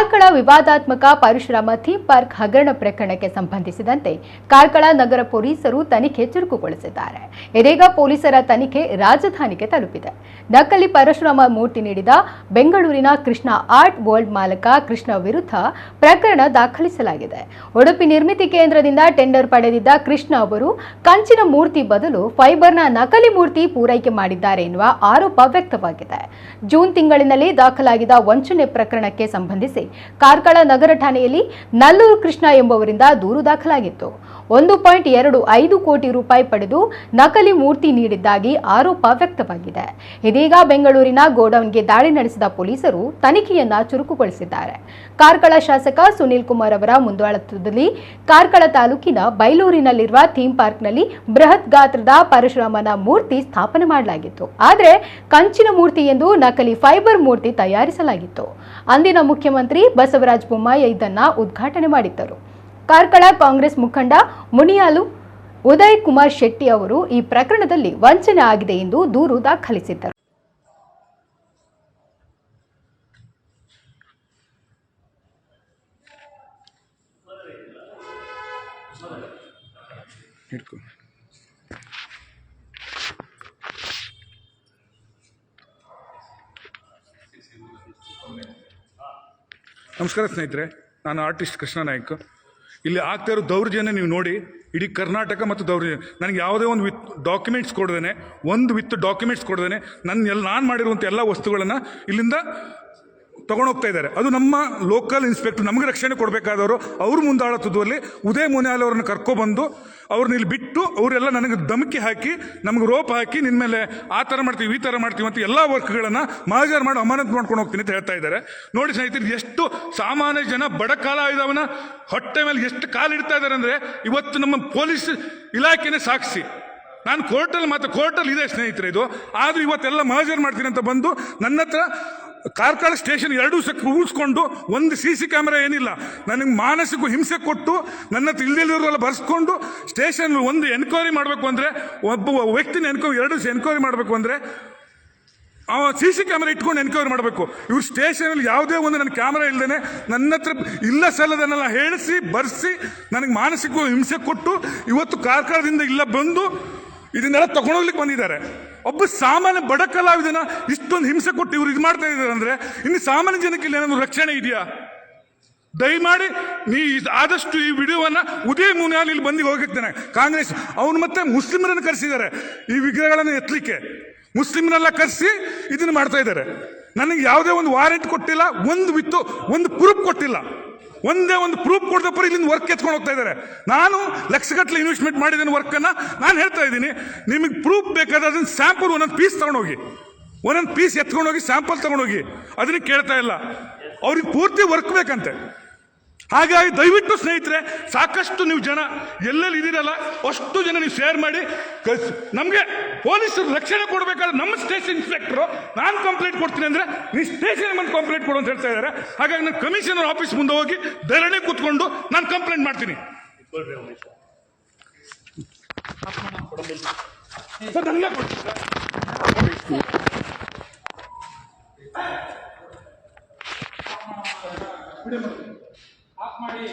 ಕಾರ್ಕಳ ವಿವಾದಾತ್ಮಕ Parashurama theme park ಹಗರಣ ಪ್ರಕರಣಕ್ಕೆ ಸಂಬಂಧಿಸಿದಂತೆ ಕಾರ್ಕಳ ನಗರ ಪೊಲೀಸರು ತನಿಖೆ ಚುರುಕುಗೊಳಿಸಿದ್ದಾರೆ. ಇದೀಗ ಪೊಲೀಸರ ತನಿಖೆ ರಾಜಧಾನಿಗೆ ತಲುಪಿದೆ. ನಕಲಿ ಪರಶುರಾಮ ಮೂರ್ತಿ ನೀಡಿದ ಬೆಂಗಳೂರಿನ ಕೃಷ್ಣ ಆರ್ಟ್ ವರ್ಲ್ಡ್ ಮಾಲಕ ಕೃಷ್ಣ ವಿರುದ್ಧ ಪ್ರಕರಣ ದಾಖಲಿಸಲಾಗಿದೆ. ಉಡುಪಿ ನಿರ್ಮಿತಿ ಕೇಂದ್ರದಿಂದ ಟೆಂಡರ್ ಪಡೆದಿದ್ದ ಕೃಷ್ಣ ಅವರು, ಕಂಚಿನ ಮೂರ್ತಿ ಬದಲು ಫೈಬರ್ನ ನಕಲಿ ಮೂರ್ತಿ ಪೂರೈಕೆ ಮಾಡಿದ್ದಾರೆ ಎನ್ನುವ ಆರೋಪ ವ್ಯಕ್ತವಾಗಿದೆ. ಜೂನ್ ತಿಂಗಳಿನಲ್ಲಿ ದಾಖಲಾಗಿದ್ದ ವಂಚನೆ ಪ್ರಕರಣಕ್ಕೆ ಸಂಬಂಧಿಸಿ ಕಾರ್ಕಳ ನಗರ ಠಾಣೆಯಲ್ಲಿ ನಲ್ಲೂರು ಕೃಷ್ಣ ಎಂಬುವರಿಂದ ದೂರು ದಾಖಲಾಗಿತ್ತು. ಒಂದು ಪಾಯಿಂಟ್ ಎರಡು ಐದು ಕೋಟಿ ರೂಪಾಯಿ ಪಡೆದು ನಕಲಿ ಮೂರ್ತಿ ನೀಡಿದ್ದಾಗಿ ಆರೋಪ ವ್ಯಕ್ತವಾಗಿದೆ. ಇದೀಗ ಬೆಂಗಳೂರಿನ ಗೋಡೌನ್ಗೆ ದಾಳಿ ನಡೆಸಿದ ಪೊಲೀಸರು ತನಿಖೆಯನ್ನ ಚುರುಕುಗೊಳಿಸಿದ್ದಾರೆ. ಕಾರ್ಕಳ ಶಾಸಕ ಸುನೀಲ್ ಕುಮಾರ್ ಅವರ ಮುಂದಾಳತ್ವದಲ್ಲಿ ಕಾರ್ಕಳ ತಾಲೂಕಿನ ಬೈಲೂರಿನಲ್ಲಿರುವ ಥೀಮ್ ಪಾರ್ಕ್ನಲ್ಲಿ ಬೃಹತ್ ಗಾತ್ರದ ಪರಶುರಾಮನ ಮೂರ್ತಿ ಸ್ಥಾಪನೆ ಮಾಡಲಾಗಿತ್ತು. ಆದರೆ ಕಂಚಿನ ಮೂರ್ತಿ ಎಂದು ನಕಲಿ ಫೈಬರ್ ಮೂರ್ತಿ ತಯಾರಿಸಲಾಗಿತ್ತು. ಅಂದಿನ ಮುಖ್ಯಮಂತ್ರಿ ಬಸವರಾಜ ಬೊಮ್ಮಾಯಿ ಇದನ್ನ ಉದ್ಘಾಟನೆ ಮಾಡಿದ್ದರು. ಕಾರ್ಕಳ ಕಾಂಗ್ರೆಸ್ ಮುಖಂಡ ಮುನಿಯಾಲು ಉದಯ್ ಕುಮಾರ್ ಶೆಟ್ಟಿ ಅವರು ಈ ಪ್ರಕರಣದಲ್ಲಿ ವಂಚನೆ ಆಗಿದೆ ಎಂದು ದೂರು ದಾಖಲಿಸಿದ್ದರು. ಹಿಡ್ಕೊ. ನಮಸ್ಕಾರ ಸ್ನೇಹಿತರೆ, ನಾನು ಆರ್ಟಿಸ್ಟ್ ಕೃಷ್ಣ ನಾಯ್ಕ. ಇಲ್ಲಿ ಆಗ್ತಾ ಇರೋ ದೌರ್ಜನ್ಯ ನೀವು ನೋಡಿ, ಇಡೀ ಕರ್ನಾಟಕ ಮತ್ತು ದೌರ್ಜನ್ಯ. ನನಗೆ ಯಾವುದೇ ಒಂದು ವಿತ್ ಡಾಕ್ಯುಮೆಂಟ್ಸ್ ಕೊಡ್ದೇನೆ, ಒಂದು ವಿತ್ ಡಾಕ್ಯುಮೆಂಟ್ಸ್ ಕೊಡ್ದೇನೆ ನನ್ನ ಎಲ್ಲ ನಾನು ಮಾಡಿರುವಂಥ ಎಲ್ಲ ವಸ್ತುಗಳನ್ನು ಇಲ್ಲಿಂದ ತಗೊಂಡೋಗ್ತಾ ಇದ್ದಾರೆ. ಅದು ನಮ್ಮ ಲೋಕಲ್ ಇನ್ಸ್ಪೆಕ್ಟರ್ ನಮಗೆ ರಕ್ಷಣೆ ಕೊಡಬೇಕಾದವರು ಅವ್ರ ಮುಂದಾಳತ್ವದಲ್ಲಿ ಉದಯ ಮುನಿಯಾಲ್ ಅವರನ್ನು ಕರ್ಕೊಬಂದು ಅವ್ರನ್ನ ಇಲ್ಲಿ ಬಿಟ್ಟು ಅವರೆಲ್ಲ ನನಗೆ ಧಮಕಿ ಹಾಕಿ, ನಮಗೆ ರೋಪ್ ಹಾಕಿ ನಿನ್ನ ಮೇಲೆ ಆ ಥರ ಮಾಡ್ತೀವಿ, ಈ ಥರ ಮಾಡ್ತೀವಿ ಅಂತ ಎಲ್ಲ ವರ್ಕ್ಗಳನ್ನು ಮಹಾಜರ್ ಮಾಡಿ ಅಮಾನತ್ ಮಾಡ್ಕೊಂಡು ಹೋಗ್ತೀನಿ ಅಂತ ಹೇಳ್ತಾ ಇದ್ದಾರೆ. ನೋಡಿ ಸ್ನೇಹಿತರೆ, ಎಷ್ಟು ಸಾಮಾನ್ಯ ಜನ ಬಡ ಕಾಲ ಹೊಟ್ಟೆ ಮೇಲೆ ಎಷ್ಟು ಕಾಲಿಡ್ತಾ ಇದ್ದಾರೆ ಅಂದರೆ ಇವತ್ತು ನಮ್ಮ ಪೊಲೀಸ್ ಇಲಾಖೆನೇ ಸಾಕ್ಷಿ. ನಾನು ಕೋರ್ಟಲ್ಲಿ ಮಾತ್ರ ಕೋರ್ಟಲ್ಲಿ ಇದೆ ಸ್ನೇಹಿತರೆ ಇದು. ಆದರೂ ಇವತ್ತೆಲ್ಲ ಮಹಾಜರ್ ಮಾಡ್ತೀನಿ ಅಂತ ಬಂದು ನನ್ನ ಹತ್ರ ಕಾರ್ಕಳ ಸ್ಟೇಷನ್ ಎರಡೂ ಸಕ್ಕ ಉಳಿಸ್ಕೊಂಡು ಒಂದು ಸಿ ಸಿ ಕ್ಯಾಮೆರಾ ಏನಿಲ್ಲ, ನನಗೆ ಮಾನಸಿಕ ಹಿಂಸೆ ಕೊಟ್ಟು, ನನ್ನ ಬರೆಸ್ಕೊಂಡು ಬರ್ಸ್ಕೊಂಡು ಸ್ಟೇಷನ್ ಒಂದು ಎನ್ಕ್ವೈರಿ ಮಾಡಬೇಕು ಅಂದರೆ, ಒಬ್ಬ ವ್ಯಕ್ತಿನ ಎನ್ಕ್ವೈರಿ, ಎರಡು ಎನ್ಕ್ವೈರಿ ಮಾಡಬೇಕು ಅಂದರೆ ಅವ ಸಿ ಸಿ ಕ್ಯಾಮ್ರಾ ಇಟ್ಕೊಂಡು ಎನ್ಕ್ವೈರಿ ಮಾಡಬೇಕು. ಇವ್ರು ಸ್ಟೇಷನಲ್ಲಿ ಯಾವುದೇ ಒಂದು ನನ್ನ ಕ್ಯಾಮ್ರಾ ಇಲ್ಲದೇ ನನ್ನ ಹತ್ರ ಇಲ್ಲ ಸಲ್ಲದನ್ನೆಲ್ಲ ಹೇಳಿಸಿ, ಬರೆಸಿ, ನನಗೆ ಮಾನಸಿಕ ಹಿಂಸೆ ಕೊಟ್ಟು ಇವತ್ತು ಕಾರ್ಕಳದಿಂದ ಇಲ್ಲ ಬಂದು ಇದನ್ನೆಲ್ಲ ತಗೊಂಡೋಗ್ಲಿಕ್ಕೆ ಬಂದಿದ್ದಾರೆ. ಒಬ್ಬ ಸಾಮಾನ್ಯ ಬಡ ಕಲಾವಿದನ ಇಷ್ಟೊಂದು ಹಿಂಸೆ ಕೊಟ್ಟು ಇವ್ರು ಇದು ಮಾಡ್ತಾ ಇದ್ದಾರೆ ಅಂದ್ರೆ ಇನ್ನು ಸಾಮಾನ್ಯ ಜನಕ್ಕೆ ಇಲ್ಲಿ ಏನಾದ್ರು ರಕ್ಷಣೆ ಇದೆಯಾ? ದಯಮಾಡಿ ನೀ ಆದಷ್ಟು ಈ ವಿಡಿಯೋವನ್ನ ಉದಯ ಮುನಿಯಾಲ್ ಇಲ್ಲಿ ಬಂದಿಗೆ ಹೋಗಿರ್ತೇನೆ. ಕಾಂಗ್ರೆಸ್ ಅವನು ಮತ್ತೆ ಮುಸ್ಲಿಮರನ್ನು ಕರೆಸಿದ್ದಾರೆ. ಈ ವಿಗ್ರಹಗಳನ್ನು ಎತ್ತಲಿಕ್ಕೆ ಮುಸ್ಲಿಮ್ನೆಲ್ಲ ಕರೆಸಿ ಇದನ್ನು ಮಾಡ್ತಾ ಇದ್ದಾರೆ. ನನಗೆ ಯಾವುದೇ ಒಂದು ವಾರೆಂಟ್ ಕೊಟ್ಟಿಲ್ಲ, ಒಂದು ವಿತ್ತು, ಒಂದು ಪ್ರೂಫ್ ಕೊಟ್ಟಿಲ್ಲ. ಒಂದೇ ಒಂದು ಪ್ರೂಫ್ ಕೊಡ್ದಪ್ಪ ಇಲ್ಲಿಂದ ವರ್ಕ್ ಎತ್ಕೊಂಡು ಹೋಗ್ತಾ ಇದ್ದಾರೆ. ನಾನು ಲಕ್ಷಗಟ್ಟಲೆ ಇನ್ವೆಸ್ಟ್ಮೆಂಟ್ ಮಾಡಿದ್ದೇನೆ ವರ್ಕನ್ನು ನಾನು ಹೇಳ್ತಾ ಇದ್ದೀನಿ, ನಿಮಗೆ ಪ್ರೂಫ್ ಬೇಕಾದ್ರೆ ಅದನ್ನ ಸ್ಯಾಂಪಲ್ ಒಂದೊಂದು ಪೀಸ್ ತಗೊಂಡೋಗಿ. ಒಂದೊಂದು ಪೀಸ್ ಎತ್ಕೊಂಡೋಗಿ ಸ್ಯಾಂಪಲ್ ತಗೊಂಡೋಗಿ. ಅದನ್ನ ಕೇಳ್ತಾ ಇಲ್ಲ. ಅವ್ರಿಗೆ ಪೂರ್ತಿ ವರ್ಕ್ ಬೇಕಂತೆ. ಹಾಗಾಗಿ ದಯವಿಟ್ಟು ಸ್ನೇಹಿತರೆ, ಸಾಕಷ್ಟು ನೀವು ಜನ ಎಲ್ಲೆಲ್ಲಿ ಇದ್ದೀರಲ್ಲ, ಅಷ್ಟು ಜನ ನೀವು ಶೇರ್ ಮಾಡಿ. ಕಳಿಸಿ ನಮಗೆ ಪೊಲೀಸರು ರಕ್ಷಣೆ ಕೊಡಬೇಕಾದ್ರೆ ನಮ್ಮ ಸ್ಟೇಷನ್ ಇನ್ಸ್ಪೆಕ್ಟರ್, ನಾನು ಕಂಪ್ಲೇಂಟ್ ಕೊಡ್ತೀನಿ ಅಂದರೆ ನೀವು ಸ್ಟೇಷನ್ ಬಂದು ಕಂಪ್ಲೇಂಟ್ ಕೊಡು ಅಂತ ಹೇಳ್ತಾ ಇದ್ದಾರೆ. ಹಾಗಾಗಿ ನಾನು ಕಮಿಷನರ್ ಆಫೀಸ್ ಮುಂದೆ ಹೋಗಿ ಧರಣಿ ಕೂತ್ಕೊಂಡು ನಾನು ಕಂಪ್ಲೇಂಟ್ ಮಾಡ್ತೀನಿ. ಮಾಡಿ.